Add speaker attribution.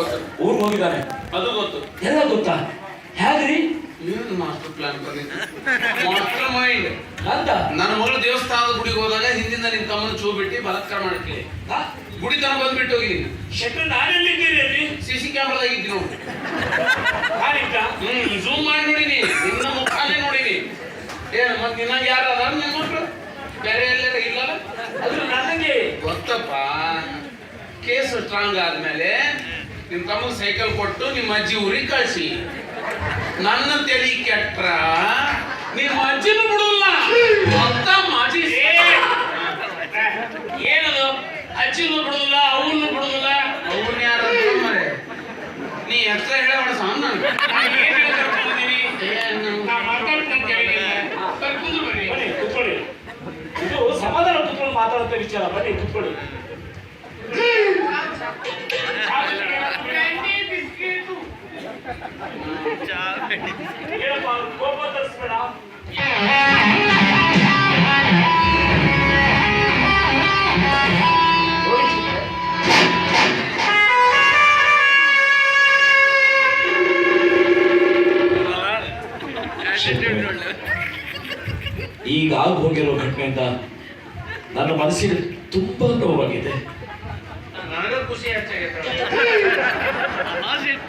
Speaker 1: ಗೊತ್ತು.
Speaker 2: ಊರ್ ಹೋಗಿದ್ದಾನೆ.
Speaker 1: ಅದು ಗೊತ್ತು.
Speaker 2: ಎಲ್ಲ ಗೊತ್ತಾ? ಹೇಗ್ರಿ
Speaker 1: ಏನು ಮಾಸ್ಟರ್ ಪ್ಲಾನ್ ಬಂದಿದ್ದು ಮಾಸ್ಟರ್ ಮೈಂಡ್
Speaker 2: ಅಂತ?
Speaker 1: ನನ್ನ ಮಗಳು ದೇವಸ್ಥಾನದ ಗುಡಿಗೆ ಹೋದಾಗ ಹಿಂದಿಂದ ನಿನ್ ತಮ್ಮನ ಚೂ ಬಿಟ್ಟು ಬಲಾತ್ಕಾರ ಮಾಡಕ್ಕೆ ಗುಡಿ ತನಕ ಬಂದ್ಬಿಟ್ಟು ಹೋಗಿ. ನೀನು
Speaker 2: ಶೆಟ್ರು ನಾನೆಲ್ಲಿದ್ದೀರಿ ಅಲ್ಲಿ?
Speaker 1: ಸಿ ಸಿ ಕ್ಯಾಮ್ರಾದಾಗ ಇದ್ದೀನಿ ನೋಡಿ. ಹ್ಮ್ ಝೂಮ್ ಮಾಡಿ ನೋಡಿನಿ. ನಿನ್ನ ಮುಖಾನೇ ನೋಡಿನಿ. ಏನ್ ಮತ್ ನಿನ್ನಾಗ ಯಾರು ಅದಾರ ನಿಮ್ಮ ಮಕ್ಕಳು ಬೇರೆ ಎಲ್ಲಾರ ಇಲ್ಲಲ್ಲ?
Speaker 2: ಅದು ನನಗೆ.
Speaker 1: ಗೊತ್ತಪ್ಪ. ಕೇಸ್ ಸ್ಟ್ರಾಂಗ್ ಆದ್ಮೇಲೆ ನಿಮ್ ತಮ್ಮ ಸೈಕಲ್ ಕೊಟ್ಟು ನಿಮ್ಮ ಅಜ್ಜಿ ಊರಿಗೆ ಕಳಿಸಿ. ನನ್ನ ತಲೆ ಕೆಟ್ರ ನಿಮ್ಮ ಅಜ್ಜಿನೂ ಬಿಡಲ್ಲ. ಅಂತ ಮಾಜಿ
Speaker 2: ಏನದು? ಅಜ್ಜಿನೂ ಬಿಡುದಿಲ್ಲ ಅವನು ಬಿಡುದಿಲ್ಲ
Speaker 1: ಅವನ್ ಯಾರು ಮರೆ. ನೀ ಎತ್ರ ಹೇಳೋಣ?
Speaker 2: ನಾ ಮಾತಾಡ್ತೀನಿ ಇದು ಸಮಾಧಾನ ಕುತ್ಕೊಂಡು ಮಾತಾಡುತ್ತೆ ವಿಚಾರ. ಬನ್ನಿ ಕುತ್ಕೊಳ್ಳಿ. ಈಗ ಆಗ ಹೋಗಿರೋ ಘಟನೆಯಿಂದ ನನ್ನ ಮನಸ್ಸಿಗೆ ತುಂಬಾ ನೋವಾಗಿದೆ.
Speaker 1: ನನಗ ಖುಷಿ